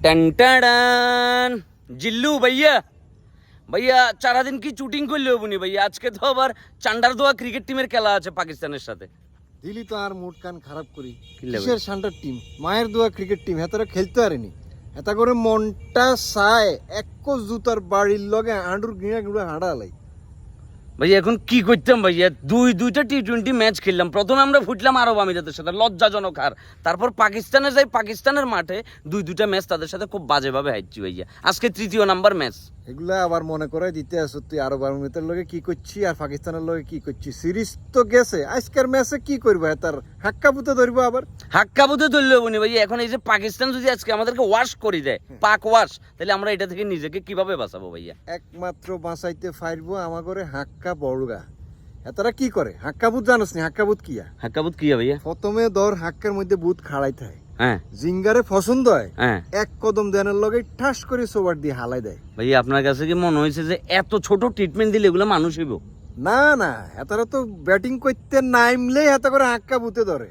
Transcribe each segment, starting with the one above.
টান জিল্লু ভাইয়া ভাইয়া চারা দিন কি শুটিং করলে হবনি ভাইয়া আজকে তো আবার চান্ডার দোয়া ক্রিকেট টিমের খেলা আছে পাকিস্তানের সাথে দিলি তো আর মুড কান খারাপ করি? কিসের সান্টার টিম মায়ের দোয়া ক্রিকেট টিম হেতারা খেলতে পারেনি এটা করে মনটা চায় এক জুতার বাড়ির লগে আঁডুর গিঁড়া গুঁড়া হাঁড়া লাই ভাইয়া, এখন কি করতাম ভাইয়া? দুই, দুইটা টি টোয়েন্টি ম্যাচ খেললাম। প্রথমে আমরা ফুটলাম আরব আমিরাতের সাথে। লজ্জাজনক হার। তারপর পাকিস্তানে যাই পাকিস্তানের মাঠে দুই, দুইটা ম্যাচ তাদের সাথে খুব বাজেভাবে হারছি ভাইয়া। আজকে তৃতীয় নাম্বার ম্যাচ এগুলা আবার মনে করে দিতে আস তুই আরও বারমিতের লগে কি করছি আর পাকিস্তানের লগে কি করছি? সিরিজ তো গেছে আজকের ম্যাচে কি করব? তার হাক্কা পুতে ধরবো আবার। হাক্কা বুধে ধরলে হবনি ভাইয়া এখন এই যে পাকিস্তান যদি আজকে আমাদেরকে ওয়াশ করে দেয় পাক ওয়াশ তাহলে আমরা এটা থেকে নিজেকে কীভাবে বাঁচাবো ভাইয়া? একমাত্র বাঁচাইতে পারব আমার করে হাক্কা বড়গা। এতারা কি করে? হাক্কা বুত জানোস নি? হাক্কা বুত কিয়া হাক্কা বুধ কি ভাইয়া? প্রথমে দর হাক্কার মধ্যে বুত খাড়াই থাকে হ্যাঁ। জিঙ্গারে পছন্দ হয় হ্যাঁ। এক কদম দেনের লগে ঠাস করে সোবার দিয়ে হালাই দেয়। ভাই আপনার কাছে কি মনে হয়েছে যে এত ছোট ট্রিটমেন্ট দিলে এগুলো মানুষ হইব? না না এতারা তো ব্যাটিং করতে নাইমলেই হাতে করে হাক্কা বুতে ধরে।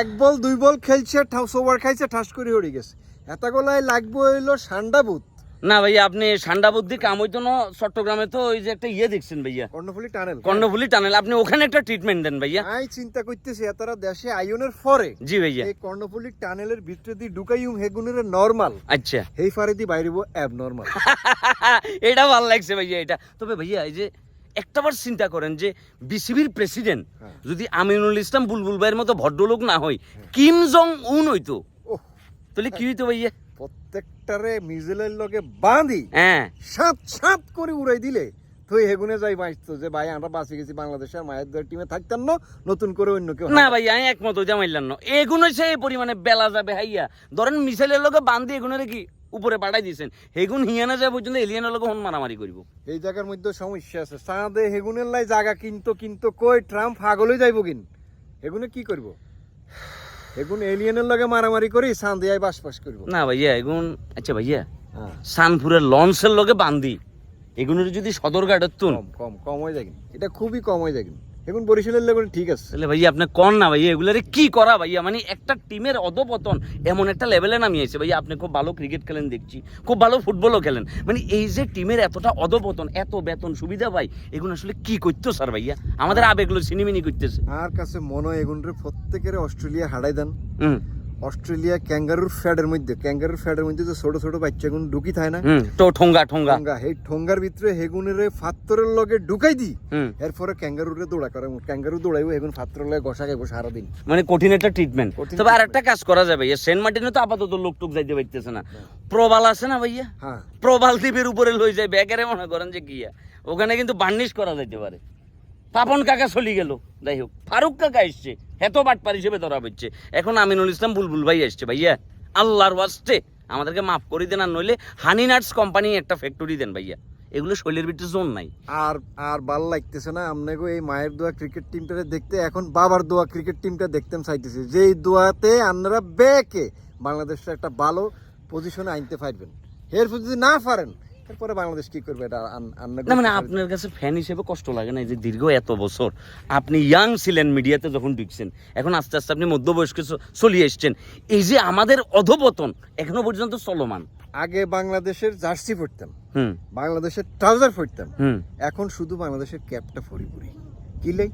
এক বল দুই বল খেলছে সোবার খাইছে ঠাস করে হড়ে গেছে। এতা গলায় লাগবো হইল সান্ডা বুত। না ভাইয়া আপনি সান্ডা বুদ্ধি কাম হইতো না চট্টগ্রামে তো ওই যে একটা ইয়ে দেখছেন ভাইয়া। কর্ণফুলি টানেল। কর্ণফুলি টানেল। আপনি ওখানে একটা ট্রিটমেন্ট দেন ভাইয়া। আমি চিন্তা করতেছি এতারা দেশে আইনের পরে জি ভাইয়া। এই কর্ণফুলি টানেলের ভিতরে দিয়ে ঢুকাইম হেগুনের নর্মাল আচ্ছা। এই ফারে দিয়ে বাইরিব অ্যাব নর্মাল এটা ভালো লাগছে ভাইয়া এটা। তবে ভাইয়া এই যে একটা বার চিন্তা করেন যে বিসিবির প্রেসিডেন্ট হ্যাঁ। যদি আমিনুল ইসলাম বুলবুল ভাইয়ের মতো ভদ্রলোক না হয় কিম জং উন হইতো তাহলে কি হইতো ভাইয়া? প্রত্যেকটারে মিজেলের লগে বাঁধি হ্যাঁ। সাত সাত করে উড়াই দিলে তুই হেগুনে যাই বাঁচতো যে ভাই আমরা বাঁচে গেছি বাংলাদেশের মায়ের দল টিমে থাকতাম না নতুন করে অন্য কেউ না ভাই আমি একমত হইতে মাইলাম না। এগুলো সেই পরিমাণে বেলা যাবে হাইয়া। ধরেন মিসাইলের লোকে বান্ধি এগুনের কি উপরে পাঠাই দিয়েছেন হেগুন হিয়ানা যায় পর্যন্ত এলিয়ানের লোকে হন মারামারি করব। এই জায়গার মধ্যে সমস্যা আছে। চাঁদে হেগুনের লাই জায়গা কিনতো কিনতো কই ট্রাম্প হাগলই যাইব কিন? হেগুনে কি করব? হেগুন এলিয়েনের লগে মারামারি করি সান আই বাস বাস করব। না ভাইয়া এগুন আচ্ছা ভাইয়া হ্যাঁ। সানপুরের লঞ্চের লগে বান্ধি এগুনের যদি সদরঘাটের তুন কম কম কম হয়ে যায় এটা খুবই কম হয়ে যায় এখন বরিশালের লেভেল ঠিক আছে। তাহলে ভাইয়া আপনি কন না ভাইয়া এগুলারে কি করা ভাইয়া? মানে একটা টিমের অধপতন এমন একটা লেভেলে নামিয়েছে ভাইয়া। আপনি খুব ভালো ক্রিকেট খেলেন দেখছি খুব ভালো ফুটবলও খেলেন। মানে এই যে টিমের এতটা অধপতন এত বেতন সুবিধা ভাই এগুলো আসলে কি করতো স্যার ভাইয়া? আমাদের আবেগগুলো সিনেমিনি করতেছে। আর কাছে মনে হয় এগুলো প্রত্যেকের অস্ট্রেলিয়া হারাই দেন। হুম। অস্ট্রেলিয়া ক্যাঙ্গারুর ফ্যাডের মধ্যে ক্যাঙ্গারুর ফ্যাডের মধ্যে তো ছোট ছোট বাচ্চা গুন ঢুকি থাকে না? তো ঠোঙ্গা ঠোঙ্গা। ঠোঙ্গা এই ঠোঙ্গার ভিতরে হেগুনের ফাত্তরের লগে ঢুকাই দি এরপরে ক্যাঙ্গারুরে দৌড়া করে ক্যাঙ্গারু দৌড়াইবো এখন ফাত্তরের লগে ঘষা খাইবো সারাদিন। মানে কঠিন একটা ট্রিটমেন্ট তবে আর একটা কাজ করা যাবে ভাইয়া সেন্ট মার্টিনে তো আপাতত লোক টুক যাইতে পারতেছে না। প্রবাল আছে না ভাইয়া? হ্যাঁ। প্রবাল দ্বীপের উপরে লই যায় ব্যাগেরে মনে করেন যে গিয়া। ওখানে কিন্তু বার্নিশ করা যাইতে পারে। পাপন কাকা চলি গেল। যাই হোক, ফারুক কাকা এসছে এত বাটপার হিসেবে ধরা হচ্ছে এখন আমিনুল ইসলাম বুলবুল ভাই এসছে, ভাইয়া। আল্লাহর ওয়াস্তে, আমাদেরকে মাফ করে দেন আর নইলে হানি নাটস কোম্পানি একটা ফ্যাক্টরি দেন, ভাইয়া। এগুলো শৈলের ভিতরে জোন নাই। আর আর ভালো লাগতেছে না আপনাকে এই মায়ের দোয়া ক্রিকেট টিমটা দেখতে, এখন বাবার দোয়া ক্রিকেট টিমটা দেখতেম চাইতেছে। যে এই দোয়াতে আপনারা বেকে বাংলাদেশটা একটা ভালো পজিশনে আনতে পারবেন। এরপর যদি না পারেন এরপরে বাংলাদেশ কি করবে? এটা না মানে আপনার কাছে ফ্যান হিসেবে কষ্ট লাগে না এই যে দীর্ঘ এত বছর আপনি ইয়াং ছিলেন মিডিয়াতে যখন ঢুকছেন এখন আস্তে আস্তে আপনি মধ্যবয়স্কে চলিয়ে এসছেন। এই যে আমাদের অধপতন এখনও পর্যন্ত চলমান। আগে বাংলাদেশের জার্সি পরতাম বাংলাদেশের ট্রাউজার পরতাম এখন শুধু বাংলাদেশের ক্যাপটা ফরি পরি। কিলে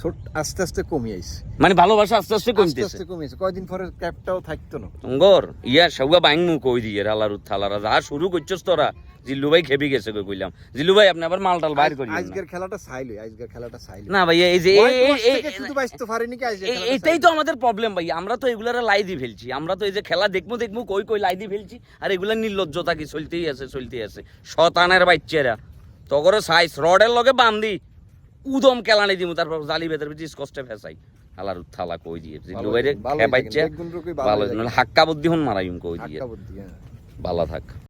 ছোট আস্তে আস্তে কমে আইছে। মানে ভালোবাসা আস্তে আস্তে কমতেছে। আস্তে কমে আইছে। কয়দিন পরে ক্যাপটাও থাকতো না। গর ইয়া সৌগা বাইং মু কই দিয়ে আলার থালারা যা শুরু করছস তোরা। জিল্লু ভাই খেপে গেছে কই কইলাম। জিল্লু ভাই আপনি আবার মালটাল বাইর করি আজকের খেলাটা আজকের খেলাটা না ভাইয়া এই যে শুধু পারেনি কি খেলাটা এইটাই তো আমাদের প্রবলেম ভাই আমরা তো এগুলার লাই দিয়ে ফেলছি। আমরা তো এই যে খেলা দেখব দেখব কই কই লাই দিয়ে ফেলছি আর এগুলা নির্লজ্জতা কি চলতেই আছে চলতেই আছে। শতানের বাচ্চারা। তগরে সাইজ রডের লগে বান্ধি উদম কেলানি দিমু তারপর জালি বেতার বিচিস কষ্টে ফেসাই। আলার থালা কই দিয়ে জিল্লু ভাইরে ভালো খেপাইছে। হাক্কা বুদ্ধি হন মারাইম কই দিয়ে। বুদ্ধি, হ্যাঁ। ভালো থাক।